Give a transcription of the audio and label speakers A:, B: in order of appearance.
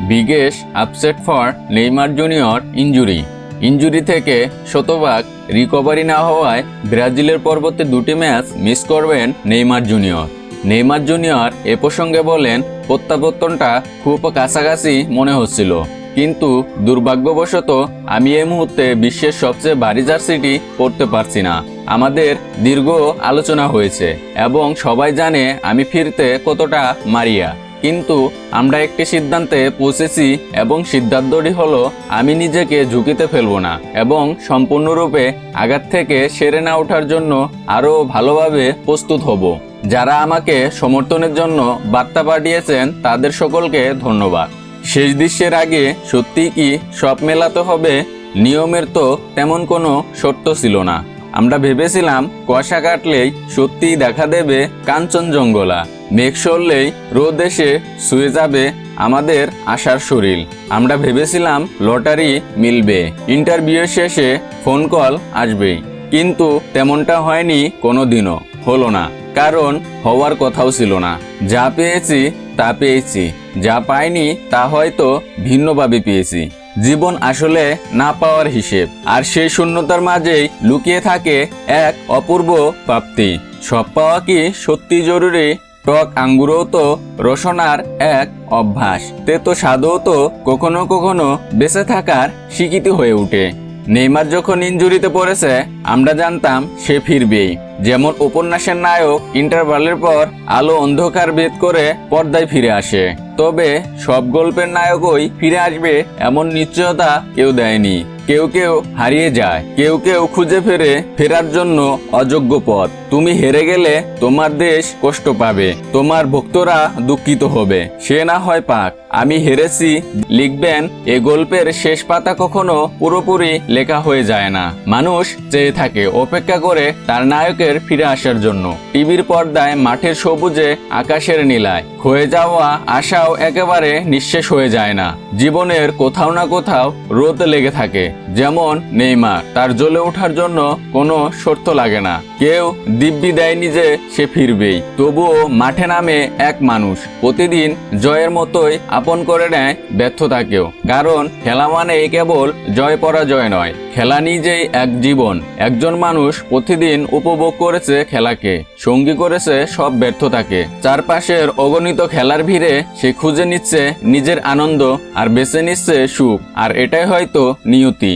A: বিগেশ upset for Neymar Junior injury injury থেকে শতভাগ recovery না হওয়ায় ব্রাজিলের পরবর্তী দুটি ম্যাচ মিস করবেন নেইমার জুনিয়র। নেইমার জুনিয়র এ প্রসঙ্গে বলেন, প্রত্যাবর্তনটা খুব কাছাকাছি মনে হচ্ছিল। কিন্তু দুর্ভাগ্যবশত আমি এই মুহূর্তে বিশ্বের সবচেয়ে ভারী জার্সিটি পড়তে পারছি না। আমাদের দীর্ঘ আলোচনা হয়েছে এবং সবাই জানে আমি ফিরতে কতটা মারিয়া। কিন্তু আমরা একটি সিদ্ধান্তে পৌঁছেছি এবং সিদ্ধান্তটি হলো, আমি নিজেকে ঝুঁকিতে ফেলব না এবং সম্পূর্ণরূপে আঘাত থেকে সেরে না ওঠার জন্য আরও ভালোভাবে প্রস্তুত হব। যারা আমাকে সমর্থনের জন্য বার্তা পাঠিয়েছেন, তাদের সকলকে ধন্যবাদ। শেষ দৃশ্যের আগে সত্যি কি সব মেলাতে হবে? নিয়মের তো তেমন কোনো শর্ত ছিল না। আমরা ভেবেছিলাম কুয়াশা কাটলেই সত্যিই দেখা দেবে কাঞ্চনজঙ্ঘলা মেঘ সরলেই রোদ এসে শুয়ে যাবে আমাদের আশার শরীর। আমরা ভেবেছিলাম লটারি মিলবে। ইন্টারভিউ শেষে ফোন কল আসবেই। কিন্তু তেমনটা হয়নি কোনো দিনও হলো না। কারণ হওয়ার কথাও ছিল না। যা পেয়েছি তা পেয়েছি। যা পাইনি তা হয়তো ভিন্নভাবে পেয়েছি। জীবন আসলে না পাওয়ার হিসেব, আর সেই শূন্যতার মাঝেই লুকিয়ে থাকে এক অপূর্ব প্রাপ্তি। সব পাওয়া কি সত্যি জরুরি? টক আঙ্গুরও তো রসনার এক অভ্যাস। তে তো স্বাদও তো কখনো কখনো বেঁচে থাকার স্বীকৃতি হয়ে ওঠে। নেইমার যখন ইঞ্জুরিতে পড়েছে, আমরা জানতাম সে ফিরবেই। যেমন উপন্যাসের নায়ক ইন্টারভালের পর আলো অন্ধকার ভেদ করে পর্দায় ফিরে আসে। তবে সব গল্পের নায়কই ফিরে আসবে এমন নিশ্চয়তা কেউ দেয়নি। কেউ কেউ হারিয়ে যায়, কেউ কেউ খুঁজে ফেরে ফেরার জন্য অযোগ্য পথ। তুমি হেরে গেলে তোমার দেশ কষ্ট পাবে, তোমার ভক্তরা দুঃখিত হবে। সে না হয় পাক। আমি হেরেছি, লিখবেন, এ গল্পের শেষ পাতা কখনো পুরোপুরি লেখা হয়ে যায় না। মানুষ চেয়ে থাকে অপেক্ষা করে তার নায়কের ফিরে আসার জন্য। টিভির পর্দায় মাঠের সবুজে আকাশের নীলায়। ক্ষয়ে যাওয়া আশাও একেবারে নিঃশেষ হয়ে যায় না। জীবনের কোথাও না কোথাও রোদ লেগে থাকে। যেমন নেইমার, তার জ্বলে ওঠার জন্য কোনো শর্ত লাগে না। কেউ দিব্যি দেয়নি যে সে ফিরবেই। তবুও মাঠে নামে এক মানুষ। প্রতিদিন জয়ের মতোই আপন করে নেয় ব্যর্থতাকেও। কারণ খেলা মানে কেবল জয় পরাজয় নয়, খেলা নিজেই এক জীবন। একজন মানুষ প্রতিদিন উপভোগ করেছে খেলাকে, সঙ্গী করেছে সব ব্যর্থতাকে। চারপাশের অগণিত খেলার ভিড়ে সে খুঁজে নিচ্ছে নিজের আনন্দ আর বেছে নিচ্ছে সুখ। আর এটাই হয়তো নিয়তি।